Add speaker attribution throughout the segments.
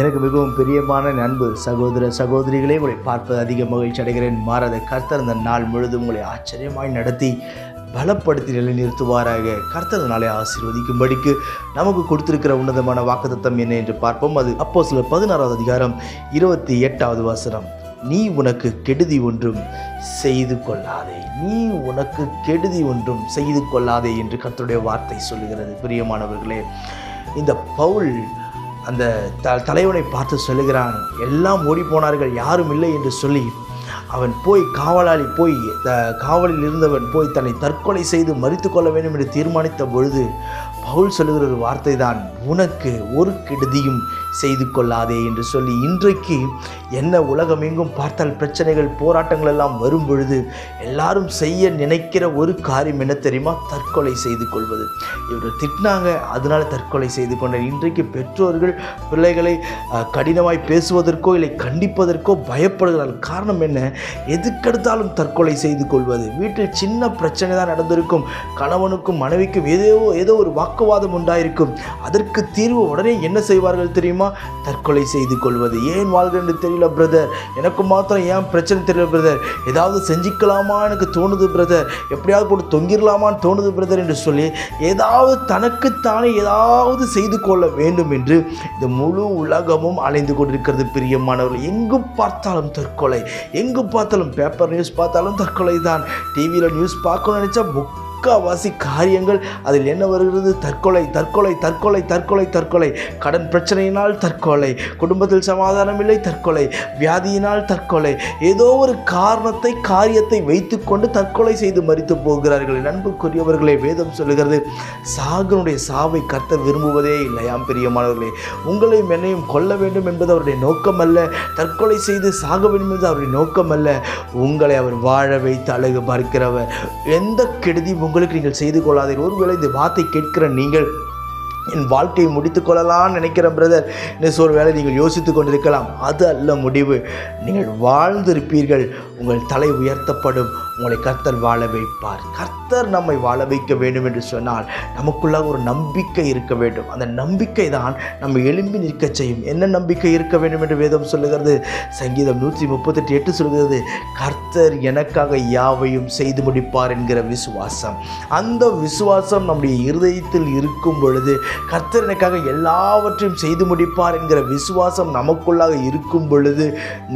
Speaker 1: எனக்கு மிகவும் பிரியமான நண்பு சகோதர சகோதரிகளே உங்களை பார்ப்பது அதிக மகிழ்ச்சி அடைகிறேன். மாறாத கர்த்தர் இந்த நாள் முழுதும் உங்களை ஆச்சரியமாய் நடத்தி பலப்படுத்தி நிலைநிறுத்துவாராக. கர்த்தர் நாளை ஆசீர்வதிக்கும்படிக்கு நமக்கு கொடுத்திருக்கிற உன்னதமான வாக்குத்தத்தம் என்ன என்று பார்ப்போம். அது அப்போ சில பதினாறாவது அதிகாரம் இருபத்தி எட்டாவது வசனம். நீ உனக்கு கெடுதி ஒன்றும் செய்து கொள்ளாதே. நீ உனக்கு கெடுதி ஒன்றும் செய்து கொள்ளாதே என்று கர்த்தருடைய வார்த்தை சொல்லுகிறது. பிரியமானவர்களே இந்த பவுல் அந்த த தலைவனை பார்த்து சொல்லுகிறான் எல்லாம் ஓடி போனார்கள் யாரும் இல்லை என்று சொல்லி அவன் போய் காவலாளி போய் த காவலில் இருந்தவன் போய் தன்னை தற்கொலை செய்து மறித்து கொள்ள வேண்டும் என்று தீர்மானித்த பொழுது பவுல் சொல்லுகிற ஒரு வார்த்தை தான் உனக்கு ஒரு கெடுதியும் செய்து கொள்ளாதே என்று சொல்லி இன்றைக்கு என்ன உலகம் எங்கும் பார்த்தால் பிரச்சனைகள் போராட்டங்கள் எல்லாம் வரும் பொழுது எல்லாரும் செய்ய நினைக்கிற ஒரு காரியம் என்ன தெரியுமா? தற்கொலை செய்து கொள்வது. இவர் திட்டினாங்க அதனால தற்கொலை செய்து கொண்டார் இன்றைக்கு பெற்றோர்கள் பிள்ளைகளை கடினமாய் பேசுவதற்கோ இல்லை கண்டிப்பதற்கோ பயப்படுகிறார்கள். காரணம் என்ன? எதுக்கெடுத்தாலும் தற்கொலை செய்து கொள்வது. வீட்டில் சின்ன பிரச்சனை தான் நடந்திருக்கும். கணவனுக்கும் மனைவிக்கும் ஏதோ ஏதோ ஒரு வாக்குவாதம் உண்டாயிருக்கும். அதற்கு தீர்வு உடனே என்ன செய்வார்கள் தெரியுமா? தற்கொலை செய்து கொள்வது. ஏன் வாழ்கிறேன்னு தெரியல பிரதர் எனக்கு மாத்திரம் ஏன் பிரச்சனை தெரியல பிரதர் ஏதாவது செஞ்சுக்கலாமா எனக்கு தோணுது பிரதர் எப்படியாவது போட்டு தொங்கிடலாமான்னு தோணுது பிரதர் என்று சொல்லி ஏதாவது தனக்குத்தானே ஏதாவது செய்து கொள்ள வேண்டும் என்று இந்த முழு உலகமும் அலைந்து கொண்டிருக்கிறது பிரியமானவர்கள். எங்கு பார்த்தாலும் தற்கொலை. எங்கு பார்த்தாலும் பேப்பர் நியூஸ் பார்த்தாலும் தற்கொலை தான் டிவியில் நியூஸ் பார்க்கணும்னு நினச்சா புக் முக்காவாசி காரியங்கள் அதில் என்ன வருகிறது? தற்கொலை தற்கொலை தற்கொலை தற்கொலை தற்கொலை. கடன் பிரச்சனையினால் தற்கொலை. குடும்பத்தில் சமாதானம் இல்லை தற்கொலை. வியாதியினால் தற்கொலை. ஏதோ ஒரு காரணத்தை காரியத்தை வைத்துக்கொண்டு தற்கொலை செய்து மறித்து போகிறார்கள். நண்புக்குரியவர்களே வேதம் சொல்லுகிறது சாகனுடைய சாவை கத்த விரும்புவதே இல்லையாம் பிரியமானவர்களே. உங்களையும் என்னையும் கொல்ல வேண்டும் என்பது அவருடைய நோக்கம் அல்ல தற்கொலை செய்து சாக வேண்டும் என்பது அவருடைய நோக்கம் அல்ல உங்களை அவர் வாழ வைத்து அழகு பார்க்கிறவர். எந்த கெடுதியும் உங்களுக்கு நீங்கள் செய்து கொள்ளாதீர்கள் ஒருவேளை இந்த வார்த்தை கேட்கிற நீங்கள் என் வாழ்க்கையை முடித்துக்கொள்ளலாம்னு நினைக்கிறேன் பிரதர் என்ன ஒரு வேலை நீங்கள் யோசித்து கொண்டிருக்கலாம். அது அல்ல முடிவு. நீங்கள் வாழ்ந்திருப்பீர்கள். உங்கள் தலை உயர்த்தப்படும். உங்களை கர்த்தர் வாழ வைப்பார். கர்த்தர் நம்மை வாழ வைக்க வேண்டும் என்று சொன்னால் நமக்குள்ளாக ஒரு நம்பிக்கை இருக்க வேண்டும். அந்த நம்பிக்கை தான் நம்ம எழும்பி நிற்க செய்யும். என்ன நம்பிக்கை இருக்க வேண்டும் என்று வேதம் சொல்லுகிறது? சங்கீதம் நூற்றி முப்பத்தெட்டு எட்டு சொல்கிறது கர்த்தர் எனக்காக யாவையும் செய்து முடிப்பார் என்கிற விசுவாசம். அந்த விசுவாசம் நம்முடைய இருதயத்தில் இருக்கும் பொழுது கர்த்தர் எனக்காக எல்லாவற்றையும் செய்து முடிப்பார் என்கிற விசுவாசம் நமக்குள்ளாக இருக்கும் பொழுது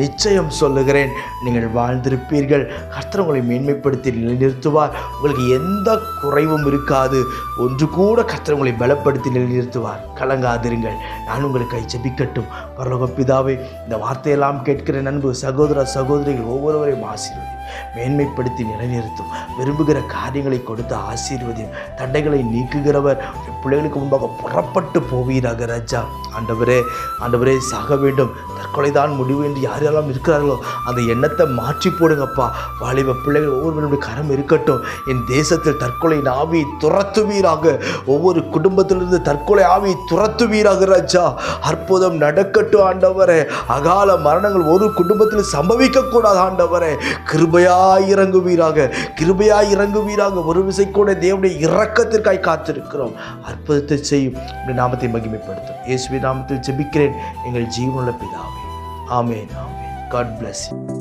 Speaker 1: நிச்சயம் சொல்லுகிறேன். நீங்கள் வாழ்ந்திருப்பீர்கள். கர்த்தர் உங்களை மேன்மைப்படுத்தி நிலைநிறுத்துவார். உங்களுக்கு எந்த குறைவும் இருக்காது. ஒன்று கூட கத்திர உங்களை பலப்படுத்தி நிலைநிறுத்துவார். கலங்காதிருங்கள். நான் உங்களுக்கு ஜபிக்கட்டும் பரலோக பிதாவே இந்த வார்த்தையெல்லாம் கேட்கிற நண்பு சகோதர சகோதரிகள் ஒவ்வொருவரையும் ஆசீர்வதி மேன்மைப்படுத்தி நிலைநிறுத்தும். விரும்புகிற காரியங்களை கொடுத்து ஆசீர்வதியும். தண்டைகளை நீக்குகிறவர் பிள்ளைகளுக்கு முன்பாக புறப்பட்டு போவீராக ராஜா. ஆண்டவரே ஆண்டவரே சாக வேண்டும். தற்கொலைதான் முடிவு என்று யாரெல்லாம் இருக்கிறார்களோ அந்த எண்ணத்தை மாற்றி போடுங்கப்பா. வாலிப பிள்ளைகள் ஒவ்வொருவருடைய கரம் இருக்கட்டும். என் தேசத்தில் தற்கொலை ஆவி துரத்துவீராக. ஒவ்வொரு குடும்பத்திலிருந்து தற்கொலை ஆவி துரத்துவீராக ராஜா. அற்புதம் நடக்கட்டும் ஆண்டவரே. அகால மரணங்கள் ஒரு குடும்பத்தில் சம்பவிக்க கூடாது ஆண்டவரே. கிருபையாய் இறங்குவீராக. கிருபையாய் இறங்குவீராக. ஒரு விசை கூட தேவனுடைய இரக்கத்திற்காய் காத்திருக்கிறோம். அற்புதத்தை செய்யும் நாமத்தை மகிமைப்படுத்தும். இயேசுவி நாமத்தில் ஜெபிக்கிறேன். எங்கள் ஜீவனுள்ள பிதாவே. ஆமே ஆமே காட் பிளஸ் யூ